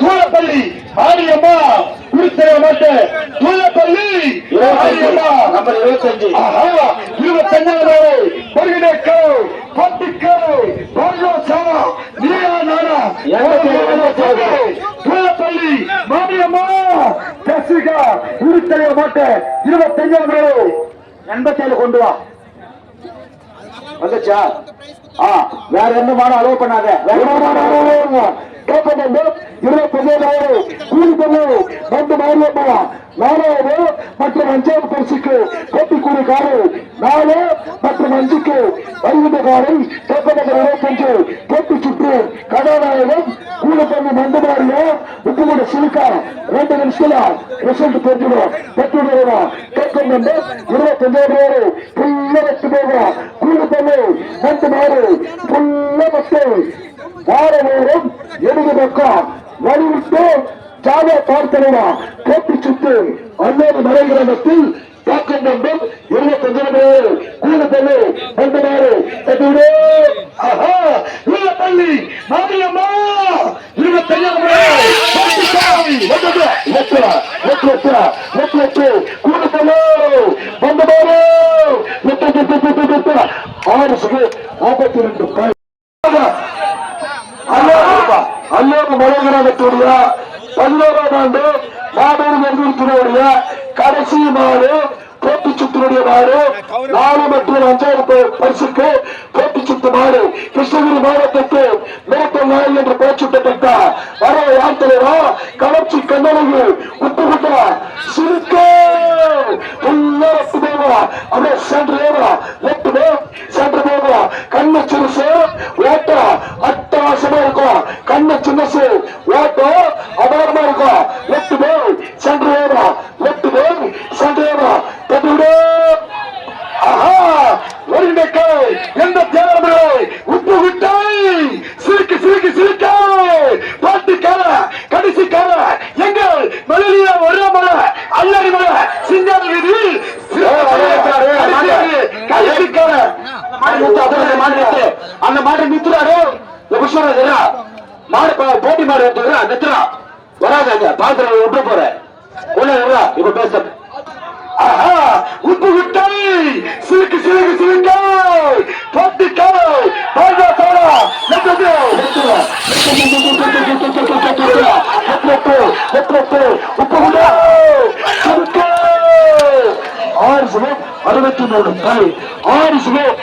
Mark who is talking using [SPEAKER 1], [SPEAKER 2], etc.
[SPEAKER 1] தூளப்பள்ளி மாரியம்மா குறித்தர மாட்டேன் தூளப்பள்ளி மாரியம்மா.
[SPEAKER 2] நம்பர் இருபத்தஞ்சு.
[SPEAKER 1] இருபத்தஞ்சாவது வருகிறேக்கோ பட்டுக்கோ பரலோசா நீயா நானா தூளப்பள்ளி மாரியம்மா. ஜெசிகா குறித்தர மாட்டேன் இருபத்தஞ்சாவது
[SPEAKER 2] எண்பத்தேழு கொண்டு வா. வந்துச்சா? ஆ வேற எந்த மாடம் அலோவ் பண்ணாத. வேற மாடம்
[SPEAKER 1] இருபத்தஞ்சாவது கூலி பண்ணு வந்து மாரியம்மா நாலாவது மற்றும் ಮತ್ತು ಮಂಜಾರು ಪರಿಸಿಕ್ಕು காரு நாலு மற்றும் அஞ்சுக்கு வருகின்ற காரை கேட்பதற்கு இருபத்தஞ்சு போட்டி சுற்று கதாநாயகம் கூலி பண்ணு மந்தமாரியம் உப்புகூட சிலுக்கா ரெண்டு நிமிஷத்துல ரிசல்ட் தெரிஞ்சிடும் பெற்றுடுவோம் கேட்கும் வந்து இருபத்தஞ்சாவது பேரு ஃபுல்லா வெட்டு போவோம் கூலி பண்ணு மந்து மாறு ஃபுல்லா வெட்டு. வார நேரம் எழுது பக்கம் வலிவிட்டு ஜாதா பார்த்தனா போட்டி சுத்து அன்னோடு மலைகிராமத்தில் தாக்கம் பண்பும் இருபத்தி அஞ்சு பேர் கூட தள்ளு ரெண்டு நாடு எதுவுடே ஆஹா இருபத்தள்ளி மாரியம்மா இருபத்தஞ்சாம் ஆறு ஆபத்தி ரெண்டு அல்லோக மலைகிராமத்துடைய பதினோராம் ஆண்டு மாபெரும் நெருங்கினுடைய கடைசி மாடு போட்டி சுத்தினுடைய மாடு நாலு மற்றும் அஞ்சாவது பரிசுக்கு போட்டி சுத்து மாடு கிருஷ்ணகிரி மாவட்டத்துக்கு மேட்டல் நாய் என்று பேச்சுட்டப்பட்ட வர யாத்திரைவா கலர்ச்சி கண்ணழகு உப்புகுட்டா சிறு சின்னசு ஓட்டம் அபாரமா இருக்கும் லெப்ட் போ சென்று தேவா லெப்ட் போ சென்று தேவா தட்டுவிடு ஆஹா ஒருங்கிணைக்கை. எந்த தேவர்களே உப்பு விட்டாய் சிரிக்கு சிரிக்கு சிரிக்க. பாட்டு கால கடைசி கால எங்க மலையில ஒரே மலை அல்லடி மலை சிங்காரி வீதி. கடைசி கால
[SPEAKER 2] மாடு நிறுத்து. அந்த மாடு நிறுத்துறாரு இருடா. மாடு போட்டி மாடு எடுத்துக்கிறா நிறுத்துறா வராதாங்க பாத்திரம் விட்டு போற. உள்ள இப்ப பேச
[SPEAKER 1] ஆஹா! உப்பு விட்டாய். சிலுக்கு சிலுக்கு சிலுக்காய். பாட்டு காய் பாஜா சாரா நெட்டது உப்பு விட்டாய். ஆறு சுகம் அறுபத்தி மூணு ஆறு சுகம்